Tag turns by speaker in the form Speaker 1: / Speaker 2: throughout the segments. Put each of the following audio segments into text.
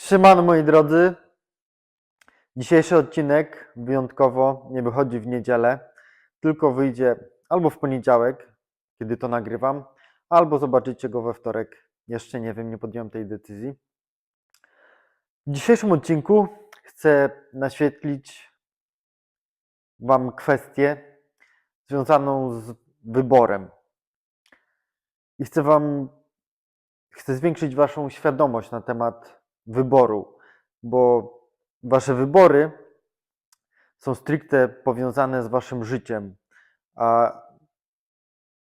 Speaker 1: Siemano moi drodzy. Dzisiejszy odcinek wyjątkowo nie wychodzi w niedzielę, tylko wyjdzie albo w poniedziałek, kiedy to nagrywam, albo zobaczycie go we wtorek. Jeszcze nie wiem, nie podjąłem tej decyzji. W dzisiejszym odcinku chcę naświetlić Wam kwestię związaną z wyborem. I chcę Wam, chcę zwiększyć Waszą świadomość na temat wyboru, bo Wasze wybory są stricte powiązane z Waszym życiem, a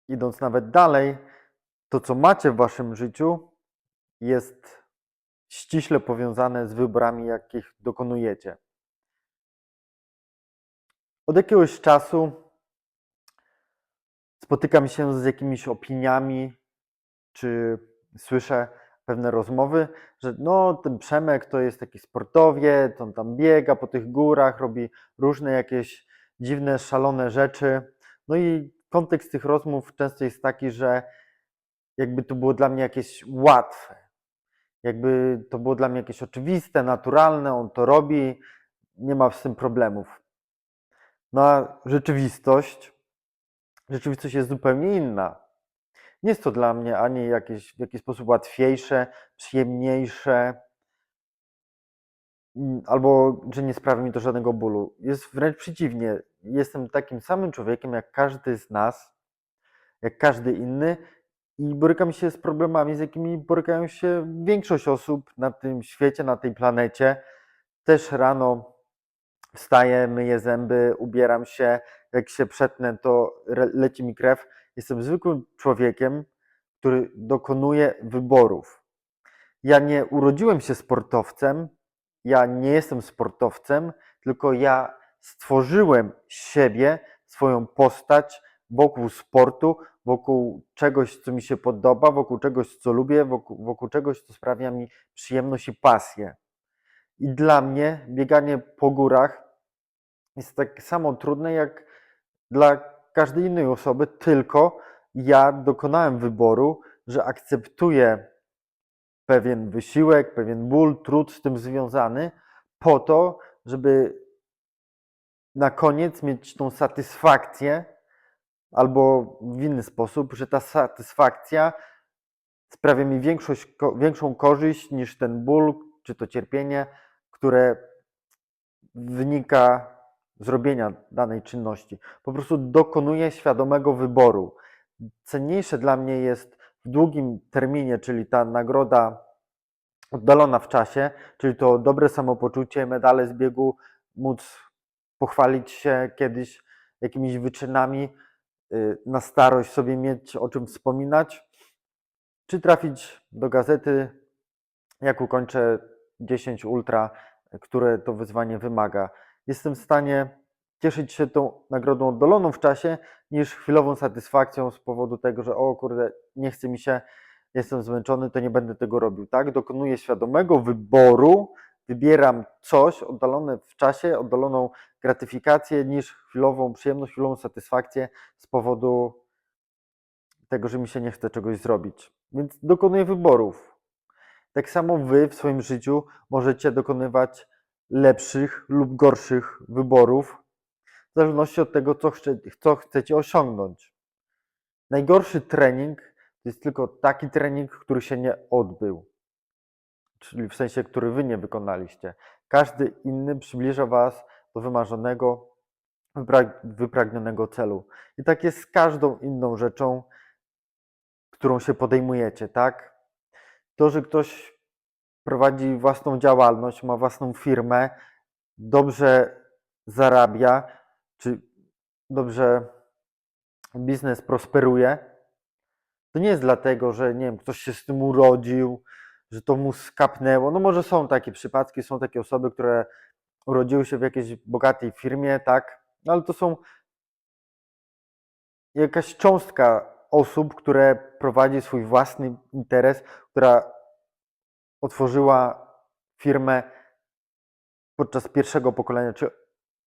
Speaker 1: idąc nawet dalej, to co macie w Waszym życiu jest ściśle powiązane z wyborami, jakich dokonujecie. Od jakiegoś czasu spotykam się z jakimiś opiniami, czy słyszę pewne rozmowy, że no ten Przemek to jest taki sportowiec, on tam biega po tych górach, robi różne jakieś dziwne, szalone rzeczy. No i kontekst tych rozmów często jest taki, że jakby to było dla mnie jakieś łatwe. Jakby to było dla mnie jakieś oczywiste, naturalne, on to robi, nie ma z tym problemów. No a rzeczywistość, rzeczywistość jest zupełnie inna. Nie jest to dla mnie ani jakieś, w jakiś sposób łatwiejsze, przyjemniejsze, mm, albo że nie sprawi mi to żadnego bólu. Jest wręcz przeciwnie. Jestem takim samym człowiekiem jak każdy z nas, jak każdy inny i borykam się z problemami, z jakimi borykają się większość osób na tym świecie, na tej planecie. Też rano wstaję, myję zęby, ubieram się, jak się przetnę, to leci mi krew. Jestem zwykłym człowiekiem, który dokonuje wyborów. Ja nie urodziłem się sportowcem, ja nie jestem sportowcem, tylko ja stworzyłem siebie, swoją postać wokół sportu, wokół czegoś, co mi się podoba, wokół czegoś, co lubię, wokół, wokół czegoś, co sprawia mi przyjemność i pasję. I dla mnie bieganie po górach jest tak samo trudne jak dla każdej innej osoby, tylko ja dokonałem wyboru, że akceptuję pewien wysiłek, pewien ból, trud z tym związany, po to, żeby na koniec mieć tą satysfakcję, albo w inny sposób, że ta satysfakcja sprawia mi większość, większą korzyść niż ten ból, czy to cierpienie, które wynika z robienia danej czynności. Po prostu dokonuję świadomego wyboru. Cenniejsze dla mnie jest w długim terminie, czyli ta nagroda oddalona w czasie, czyli to dobre samopoczucie, medale z biegu, móc pochwalić się kiedyś jakimiś wyczynami, y, na starość sobie mieć o czym wspominać, czy trafić do gazety, jak ukończę 10 ultra, które to wyzwanie wymaga. Jestem w stanie cieszyć się tą nagrodą oddaloną w czasie, niż chwilową satysfakcją z powodu tego, że o kurde, nie chce mi się, jestem zmęczony, to nie będę tego robił. Tak, dokonuję świadomego wyboru, wybieram coś oddalone w czasie, oddaloną gratyfikację, niż chwilową przyjemność, chwilową satysfakcję z powodu tego, że mi się nie chce czegoś zrobić. Więc dokonuję wyborów. Tak samo wy w swoim życiu możecie dokonywać lepszych lub gorszych wyborów, w zależności od tego, co, chce, co chcecie osiągnąć. Najgorszy trening to jest tylko taki trening, który się nie odbył, czyli w sensie, który wy nie wykonaliście. Każdy inny przybliża was do wymarzonego, wypra- wypragnionego celu. I tak jest z każdą inną rzeczą, którą się podejmujecie, tak? To, że ktoś prowadzi własną działalność, ma własną firmę, dobrze zarabia, czy dobrze biznes prosperuje, to nie jest dlatego, że nie wiem, ktoś się z tym urodził, że to mu skapnęło. No może są takie przypadki, są takie osoby, które urodziły się w jakiejś bogatej firmie, tak, no ale to są jakaś cząstka osób, które prowadzi swój własny interes, która otworzyła firmę podczas pierwszego pokolenia, czy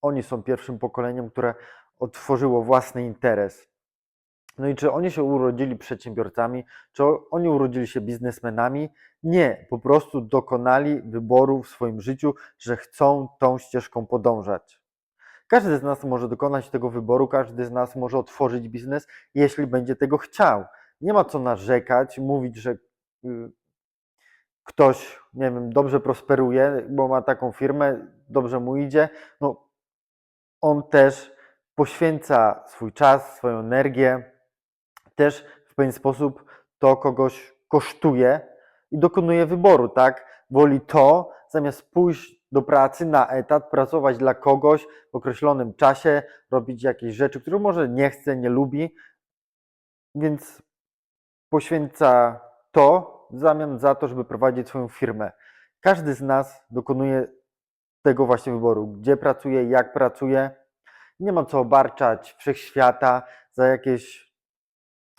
Speaker 1: oni są pierwszym pokoleniem, które otworzyło własny interes. No i czy oni się urodzili przedsiębiorcami, czy oni urodzili się biznesmenami? Nie, po prostu dokonali wyboru w swoim życiu, że chcą tą ścieżką podążać. Każdy z nas może dokonać tego wyboru, każdy z nas może otworzyć biznes, jeśli będzie tego chciał. Nie ma co narzekać, mówić, że y, ktoś, nie wiem, dobrze prosperuje, bo ma taką firmę, dobrze mu idzie. No, on też poświęca swój czas, swoją energię, też w pewien sposób to kogoś kosztuje i dokonuje wyboru, tak? Woli to, zamiast pójść do pracy na etat, pracować dla kogoś w określonym czasie, robić jakieś rzeczy, które może nie chce, nie lubi, więc poświęca to w zamian za to, żeby prowadzić swoją firmę. Każdy z nas dokonuje tego właśnie wyboru, gdzie pracuje, jak pracuje. Nie ma co obarczać wszechświata za jakieś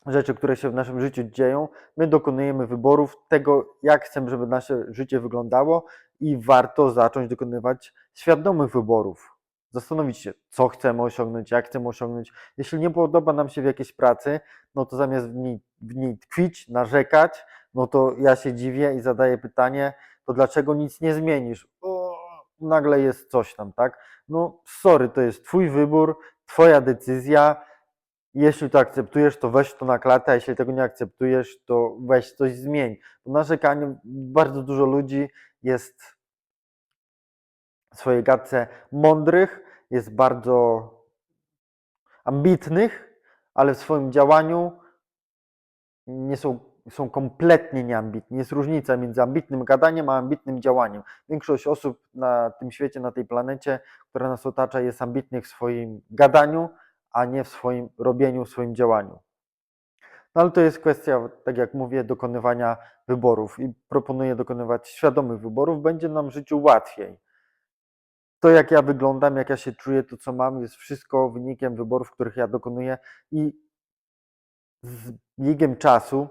Speaker 1: rzeczy, które się w naszym życiu dzieją. My dokonujemy wyborów tego, jak chcemy, żeby nasze życie wyglądało i warto zacząć dokonywać świadomych wyborów. Zastanowić się, co chcemy osiągnąć, jak chcemy osiągnąć. Jeśli nie podoba nam się w jakiejś pracy, no to zamiast w niej, w niej tkwić, narzekać, no to ja się dziwię i zadaję pytanie, to dlaczego nic nie zmienisz? O, nagle jest coś tam, tak? No sorry, to jest twój wybór, twoja decyzja. Jeśli to akceptujesz, to weź to na klatę, a jeśli tego nie akceptujesz, to weź coś zmień. Bo narzekanie bardzo dużo ludzi jest swojej gadce mądrych, jest bardzo ambitnych, ale w swoim działaniu nie są, są kompletnie nieambitni. Jest różnica między ambitnym gadaniem a ambitnym działaniem. Większość osób na tym świecie, na tej planecie, która nas otacza, jest ambitnych w swoim gadaniu, a nie w swoim robieniu, w swoim działaniu. No ale to jest kwestia, tak jak mówię, dokonywania wyborów i proponuję dokonywać świadomych wyborów, będzie nam w życiu łatwiej. To, jak ja wyglądam, jak ja się czuję, to co mam, jest wszystko wynikiem wyborów, których ja dokonuję i z biegiem czasu,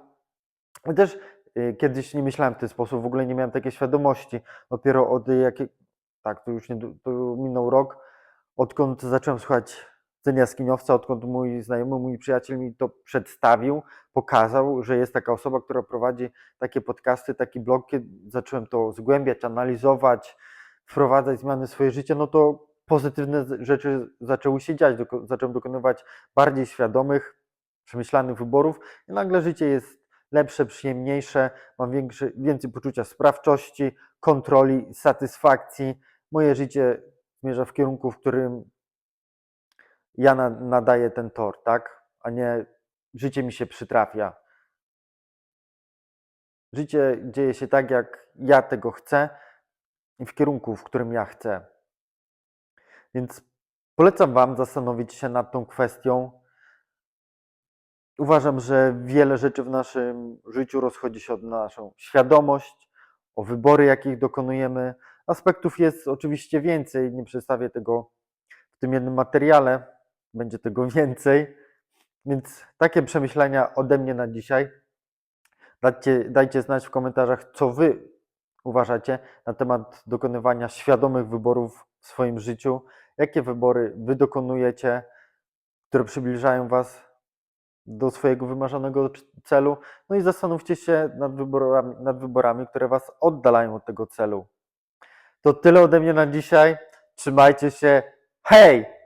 Speaker 1: też y, kiedyś nie myślałem w ten sposób, w ogóle nie miałem takiej świadomości. Dopiero od jakiej, tak, to już nie, to minął rok, odkąd zacząłem słuchać Zen Jaskiniowca, odkąd mój znajomy, mój przyjaciel mi to przedstawił, pokazał, że jest taka osoba, która prowadzi takie podcasty, taki blog, zacząłem to zgłębiać, analizować, wprowadzać zmiany w swoje życie, no to pozytywne rzeczy zaczęły się dziać, doko- zacząłem dokonywać bardziej świadomych, przemyślanych wyborów i nagle życie jest lepsze, przyjemniejsze, mam więcej poczucia sprawczości, kontroli, satysfakcji. Moje życie zmierza w kierunku, w którym ja na, nadaję ten tor, tak? A nie życie mi się przytrafia. Życie dzieje się tak, jak ja tego chcę i w kierunku, w którym ja chcę. Więc polecam Wam zastanowić się nad tą kwestią. Uważam, że wiele rzeczy w naszym życiu rozchodzi się od naszą świadomość, o wybory, jakich dokonujemy. Aspektów jest oczywiście więcej, nie przedstawię tego w tym jednym materiale, będzie tego więcej. Więc takie przemyślenia ode mnie na dzisiaj. Dajcie, dajcie znać w komentarzach, co Wy uważacie na temat dokonywania świadomych wyborów w swoim życiu. Jakie wybory Wy dokonujecie, które przybliżają Was do swojego wymarzonego celu. No i zastanówcie się nad wyborami, nad wyborami, które Was oddalają od tego celu. To tyle ode mnie na dzisiaj. Trzymajcie się. Hej!